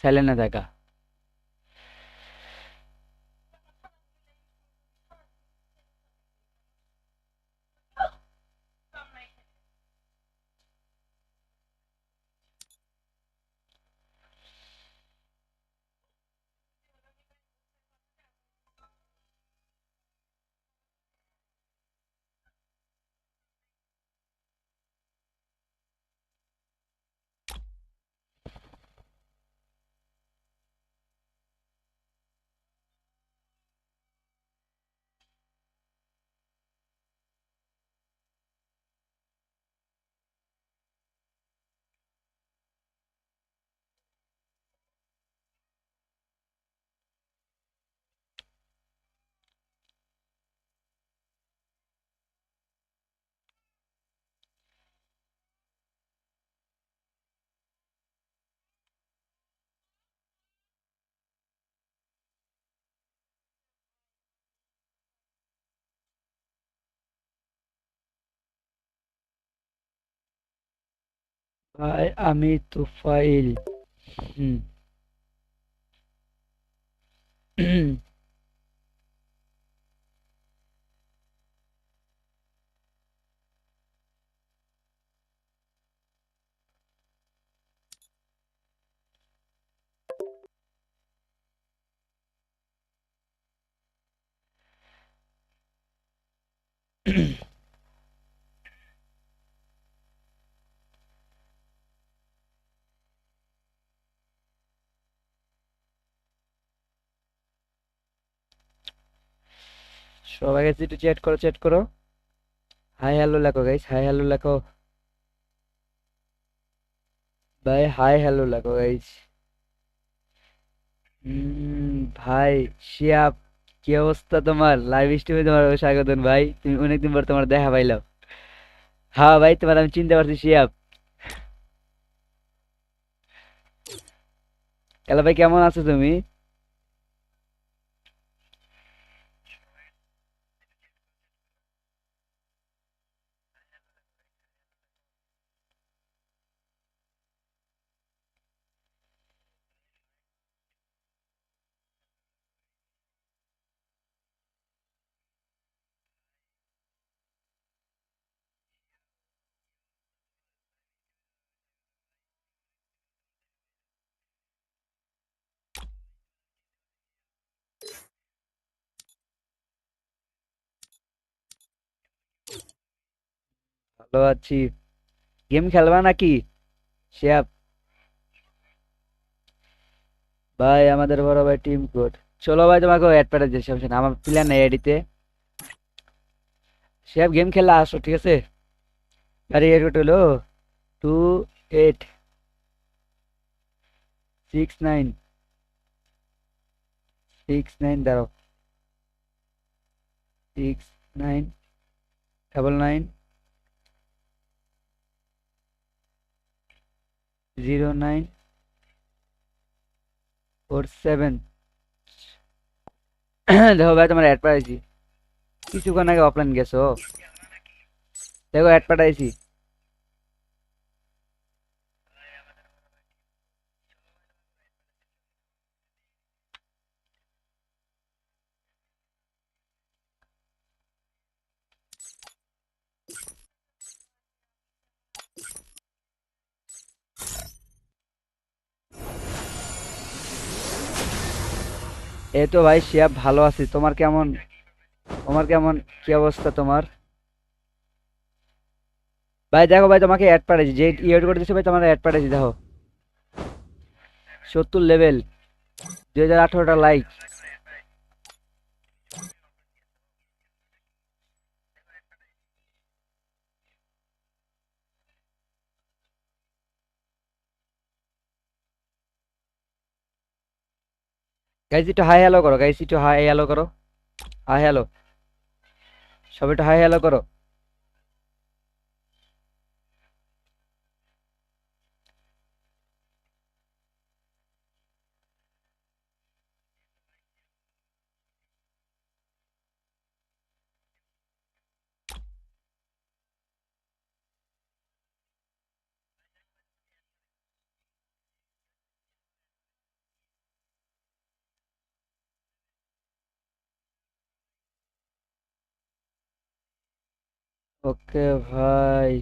Silent থাকা। ভাই আমি তুফাইল সবাই কাছে একটু চ্যাট করো চ্যাট করো। হাই হ্যালো লেখো গাইস হাই হ্যালো লেখো। ভাই হাই হ্যালো লেখো গাইস ভাই, শিয়াব, কি অবস্থা তোমার? লাইভ স্ট্রিমে তোমার স্বাগতম, ভাই। তুমি অনেকদিন পর তোমার দেখা পাইলাম। হ্যাঁ ভাই, তোমার আমি চিনতে পারছি, শিয়াব। হ্যালো, ভাই, কেমন আছো তুমি? ভালো আছি গেম খেলবা নাকি শিয়াব ভাই আমাদের বড় ভাই টিম কোড চলো ভাই তোমাকে অ্যাড পাঠাচ্ছি সমস্যা নেই। আমার প্ল্যান নেই এডিতে শিয়াব গেম খেলা আসো ঠিক আছে আরে এর কোড হলো two eight six nine six nine দাঁড়াও six nine double nine zero nine four seven. দেখো ভাই, তোমার অ্যাড পাঠাইছি। কিছুক্ষণ আগে অফলাইন গেছো। দেখো অ্যাড পাঠাইছি। এই তো ভাই, শিয়াব ভালো আছি। তোমার কেমন? তোমার কেমন? কি অবস্থা তোমার? ভাই, দেখো ভাই, তোমাকে অ্যাড পাঠাইছি যে ইয়েড করে দিচ্ছে ভাই, তোমার অ্যাড পাঠাইছি দেখো। সত্তর লেভেল দুই হাজার আঠারোটা লাইক গাইজ একটু হাই হ্যালো করো গাইজ একটু হাই হ্যালো করো। হাই হ্যালো সব একটু হাই হ্যালো করো। ওকে ভাই।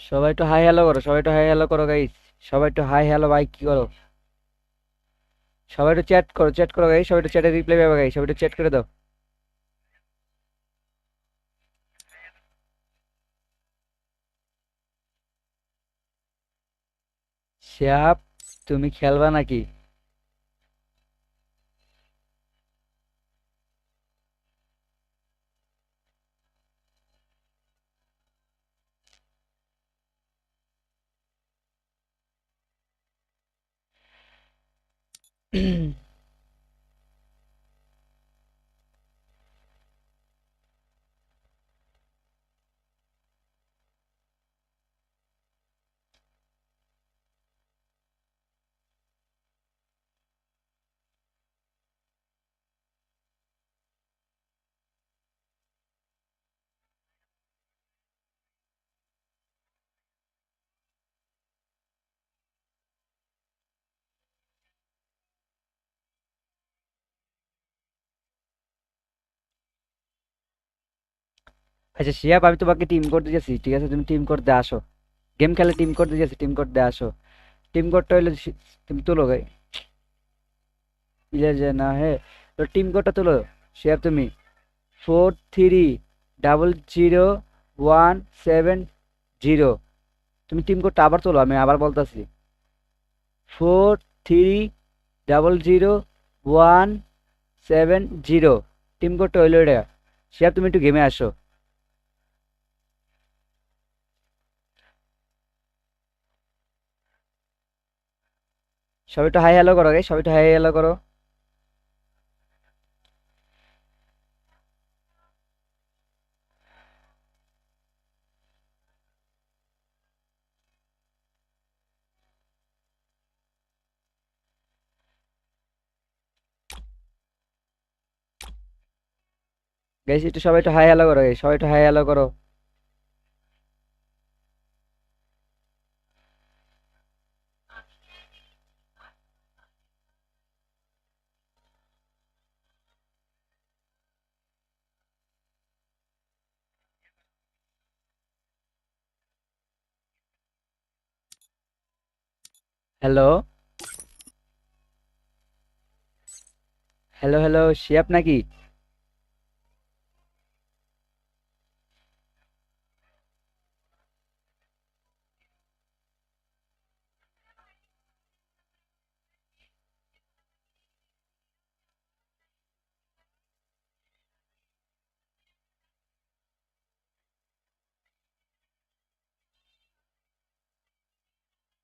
সবাই একটু হাই হ্যালো করো, সবাই একটু হাই হ্যালো করো গাইস সবাই একটু হাই হ্যালো ভাই, কি করো? সবাই একটু চ্যাট করো চ্যাট করো গাইস সবাই একটু চ্যাটে রিপ্লাই পাবে গাইস সবাই একটু চ্যাট করে দাও। শ্যাপ, তুমি খেলবা নাকি? 嗯。আচ্ছা শিয়াব, আমি তোমাকে টিম কোড দিয়েছি, ঠিক আছে? তুমি টিম কোড দিয়ে আসো। গেম খেলে টিম কোড দিয়েছি টিম কোড দিয়ে আসো। টিম কোডটা হইল তুমি তুলো গাই যে না হে তো টিম কোডটা তুলো, শিয়াব, তুমি। Four three double zero one seven zero তুমি টিম কোডটা আবার তোলো, আমি আবার বলতেছি। Four three double zero one seven zero team কোডটা হইল এটা। শিয়াব, তুমি একটু গেমে আসো। সবাই একটু হাই হ্যালো করো গাই সবাই একটু হাই হ্যালো করো। গাইস একটু সবাই একটু হাই হ্যালো করো guys, সবাই একটু হাই হ্যালো করো। হ্যালো হ্যালো হ্যালো শিয়াব নাকি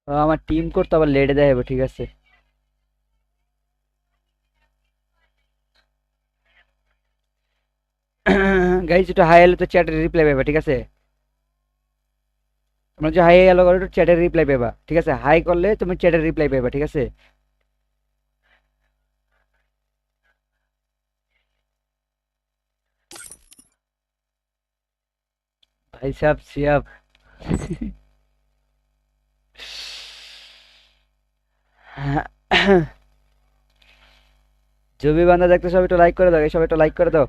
আমার টিম করতে আবার লেটে দেখাবো ঠিক আছে গাইস একটু হাই হ্যালো তো চ্যাটে রিপ্লাই পাবা ঠিক আছে তোমরা যে হাই হ্যালো করো একটু চ্যাটে রিপ্লাই পাবা ঠিক আছে হাই করলে তুমি চ্যাটে রিপ্লাই পাবা ঠিক আছে ভাই সাহেব শিয়াব জবি বান্দা দেখতে সবাই একটু লাইক করে দাও এই সবাই একটু লাইক করে দাও।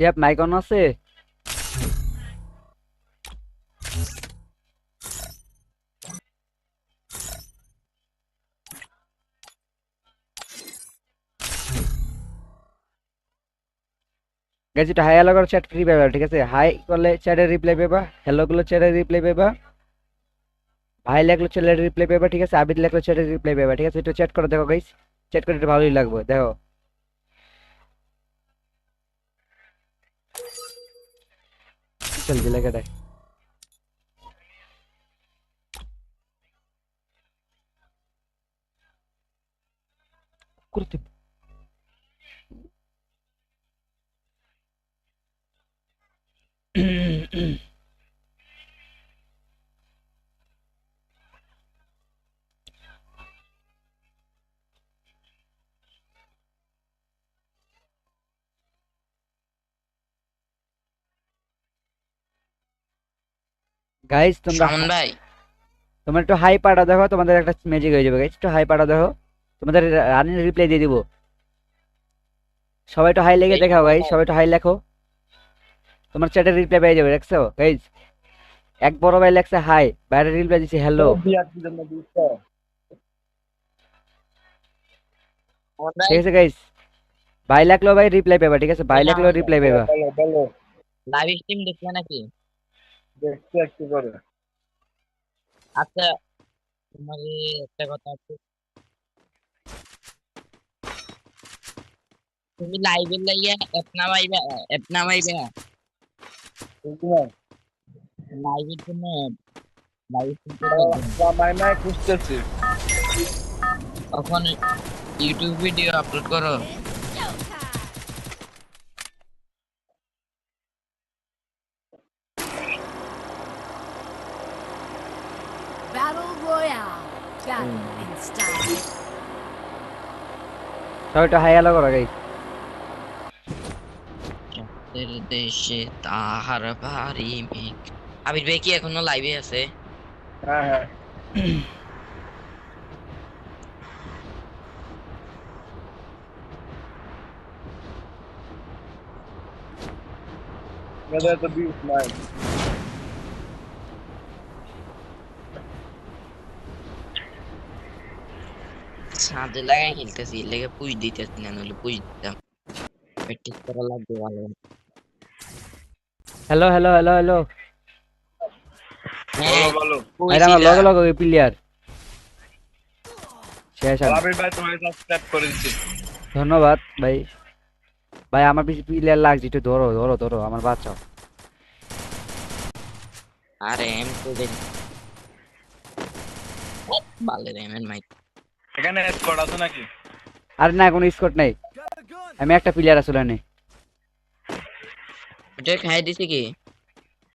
শিয়াব মাইক আছে গাইজ একটু হাই হ্যালো করে চ্যাট ফ্রি পাবা ঠিক আছে হাই করলে চ্যাটের রিপ্লাই পাবা হ্যালো করলে চ্যাটের রিপ্লাই পাবা ভাই লেখলো চ্যাটের রিপ্লাই পাবা ঠিক আছে আবিদ লেখলো চ্যাটের রিপ্লাই পাবা ঠিক আছে একটু চ্যাট করে দেখো গাইস চ্যাট করে একটু ভালোই লাগবে, দেখো। चल जलेगा डाई গাইস তোমরা সামন ভাই। তোমরা একটু হাই পাটা দেখো তোমাদের একটা ম্যাজিক হয়ে যাবে গাইস একটু হাই পাটা দেখো। তোমাদের রানিং রিপ্লাই দিয়ে দিব। সবাই একটু হাই লেগে দেখাও গাইস সবাই একটু হাই লেখো। তোমার চ্যাটের রিপ্লাই পেয়ে যাবে দেখছ? গাইস এক বড় ভাই লেখছে হাই বাইরে রিপ্লাই দিছে হ্যালো ঠিক আছে গাইস ভাই লাগল ভাই রিপ্লাই পাবা ঠিক আছে? ভাই লাগল রিপ্লাই পাবা। লাইভ স্ট্রিম দেখলে নাকি? দেখছি একটু করে আচ্ছা তোমাকে একটা কথা আছে। তুমি লাইভে লাইয়া অ্যাপ নামাইবে অ্যাপ নামাইবে লাইভের জন্য লাইভ খুঁজতেছি। তখন ইউটিউব ভিডিও আপলোড করো। Battle Royale. Battle in style. সবাই একটু হাই হ্যালো করো গাইস চাঁদের দেশে তাহার ভারী মেঘ। আবির ভাই কি এখনও লাইভে আছে? হ্যাঁ হ্যাঁ। মেয়েদের তো বিষ নাই ছাদে লাগাই খেলতেছি লেগে পুষ দিতেছি না নইলে পুষ দিতাম। প্র্যাকটিস করা লাগবে ভালো হ্যালো হ্যালো হ্যালো হ্যালো হ্যাঁ বলো বলো। লগে লগে প্লেয়ার শেষ। আবির ভাই তোমাকে সাবস্ক্রাইব করে দিচ্ছি। ধন্যবাদ ভাই। ভাই আমার পিছনে প্লেয়ার লাগছে একটু ধরো ধরো ধরো আমার বাচ্চাও আরে এম তো দেন। মাইক এখানে স্কোয়াড আছে নাকি? আর না কোনো স্কট নাই। আমি একটা প্লেয়ার আসলে নেই ওটা খাই দিছে কি?